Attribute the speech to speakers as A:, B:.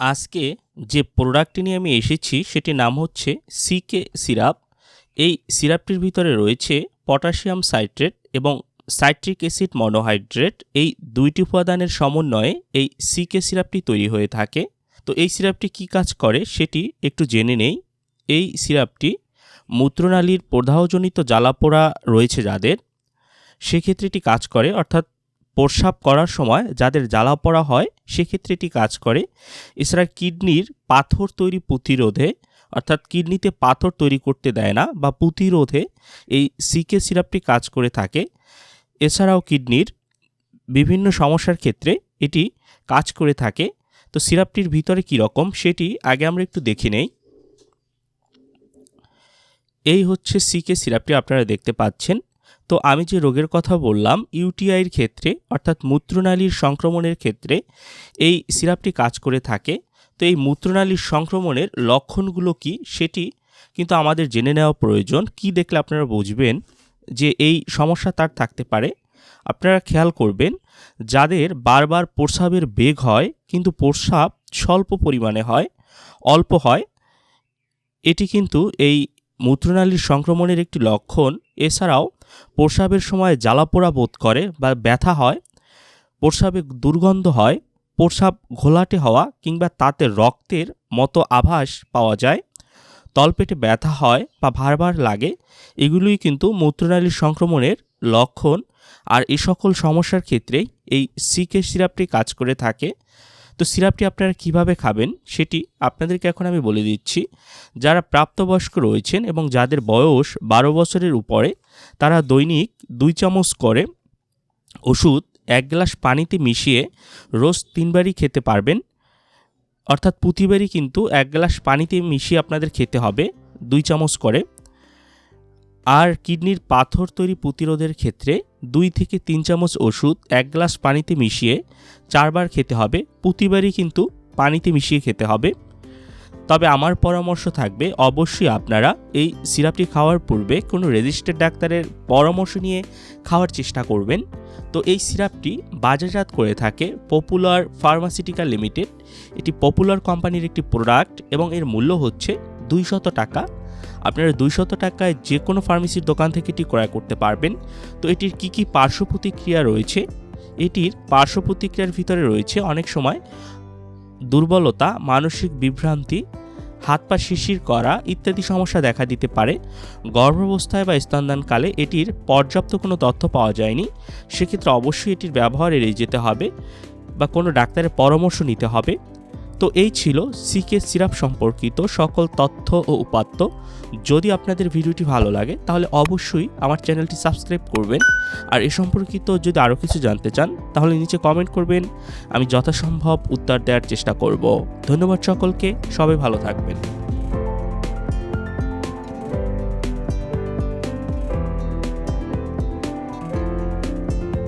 A: আজকে যে প্রোডাক্টটি নিয়ে আমি এসেছি সেটির নাম হচ্ছে সিকে সিরাপ। এই সিরাপটির ভিতরে রয়েছে পটাশিয়াম সাইট্রেট এবং সাইট্রিক অ্যাসিড মনোহাইড্রেট। এই দুইটি উপাদানের সমন্বয়ে এই সিকে সিরাপটি তৈরি হয়ে থাকে। তো এই সিরাপটি কি কাজ করে সেটি একটু জেনে নেই। এই সিরাপটি মূত্রনালীর প্রদাহজনিত জ্বালাপোড়া রয়েছে যাদের। সেক্ষেত্রে এটি কাজ করে, অর্থাৎ প্রস্রাব করার সময় যাদের জ্বালা পড়া হয়, সেক্ষেত্রে এটি কাজ করে। এছাড়া কিডনির পাথর তৈরি প্রতিরোধে, অর্থাৎ কিডনিতে পাথর তৈরি করতে দেয় না বা প্রতিরোধে এই সিকে সিরাপটি কাজ করে থাকে। এছাড়াও কিডনির বিভিন্ন সমস্যার ক্ষেত্রে এটি কাজ করে থাকে। তো সিরাপটির ভিতরে কী রকম, সেটি আগে আমরা একটু দেখে নেই। এই হচ্ছে সিকে সিরাপটি আপনারা দেখতে পাচ্ছেন। তো আমি যে রোগের কথা বললাম, ইউটিআইয়ের ক্ষেত্রে, অর্থাৎ মূত্রনালীর সংক্রমণের ক্ষেত্রে, এই সিরাপটি কাজ করে থাকে। তো এই মূত্রনালীর সংক্রমণের লক্ষণগুলো কি? সেটি কিন্তু আমাদের জেনে নেওয়া প্রয়োজন। কি দেখলে আপনারা বুঝবেন যে এই সমস্যা তার থাকতে পারে? আপনারা খেয়াল করবেন, যাদের বারবার প্রস্রাবের বেগ হয়, কিন্তু প্রস্রাব স্বল্প পরিমাণে হয়, অল্প হয়, এটি কিন্তু এই মূত্রনালীর সংক্রমণের একটি লক্ষণ। এছাড়াও প্রস্রাবের সময় জ্বালাপোড়া বোধ করে বা ব্যথা হয়, প্রস্রাবে দুর্গন্ধ হয়, প্রস্রাব ঘোলাটে হওয়া কিংবা তাতে রক্তের মতো আভাস পাওয়া যায়, তলপেটে ব্যথা হয় বা ভারবার লাগে, এগুলোই কিন্তু মূত্রনালীর সংক্রমণের লক্ষণ। আর এই সকল সমস্যার ক্ষেত্রেই এই সিকে সিরাপটি কাজ করে থাকে। তো সিরাপটি আপনারা কীভাবে খাবেন সেটি আপনাদেরকে এখন আমি বলে দিচ্ছি। যারা প্রাপ্তবয়স্ক রয়েছেন এবং যাদের বয়স বারো বছরের উপরে, তারা দৈনিক দুই চামচ করে ওষুধ, এক গ্লাস পানিতে মিশিয়ে রোজ তিনবারই খেতে পারবেন। অর্থাৎ প্রতিবারই কিন্তু এক গ্লাস পানিতে মিশিয়ে আপনাদের খেতে হবে, দুই চামচ করে। আর কিডনির পাথর তৈরি প্রতিরোধের ক্ষেত্রে দুই থেকে তিন চামচ ওষুধ, এক গ্লাস পানিতে মিশিয়ে চারবার খেতে হবে। প্রতিবারই কিন্তু পানিতে মিশিয়ে খেতে হবে। তবে আমার পরামর্শ থাকবে, অবশ্যই আপনারা এই সিরাপটি খাওয়ার পূর্বে কোনো রেজিস্টার্ড ডাক্তারের পরামর্শ নিয়ে খাওয়ার চেষ্টা করবেন। তো এই সিরাপটি বাজারজাত করে থাকে পপুলার ফার্মাসিউটিক্যাল লিমিটেড। এটি পপুলার কোম্পানির একটি প্রোডাক্ট এবং এর মূল্য হচ্ছে দুইশত টাকা। আপনারা দুইশত টাকায় যে কোনো ফার্মেসির দোকান থেকে এটি ক্রয় করতে পারবেন। তো এটির কি কি পার্শ্ব প্রতিক্রিয়া রয়েছে? এটির পার্শ্ব প্রতিক্রিয়ার ভিতরে রয়েছে অনেক সময় দুর্বলতা, মানসিক বিভ্রান্তি, হাত পা শিশির করা ইত্যাদি সমস্যা দেখা দিতে পারে। গর্ভাবস্থায় বা স্তনদানকালে এটির পর্যাপ্ত কোনো তথ্য পাওয়া যায়নি। সেক্ষেত্রে অবশ্যই এটির ব্যবহার এড়িয়ে যেতে হবে বা কোনো ডাক্তারের পরামর্শ নিতে হবে। তো এই ছিল সিকে সিরাপ সম্পর্কিত সকল তথ্য ও উপাত্ত। যদি আপনাদের ভিডিওটি ভালো লাগে, তাহলে অবশ্যই আমার চ্যানেলটি সাবস্ক্রাইব করবেন। আর এ সম্পর্কিত যদি আরও কিছু জানতে চান, তাহলে নিচে কমেন্ট করবেন। আমি যথাসম্ভব উত্তর দেওয়ার চেষ্টা করব। ধন্যবাদ সকলকে, সবাই ভালো থাকবেন।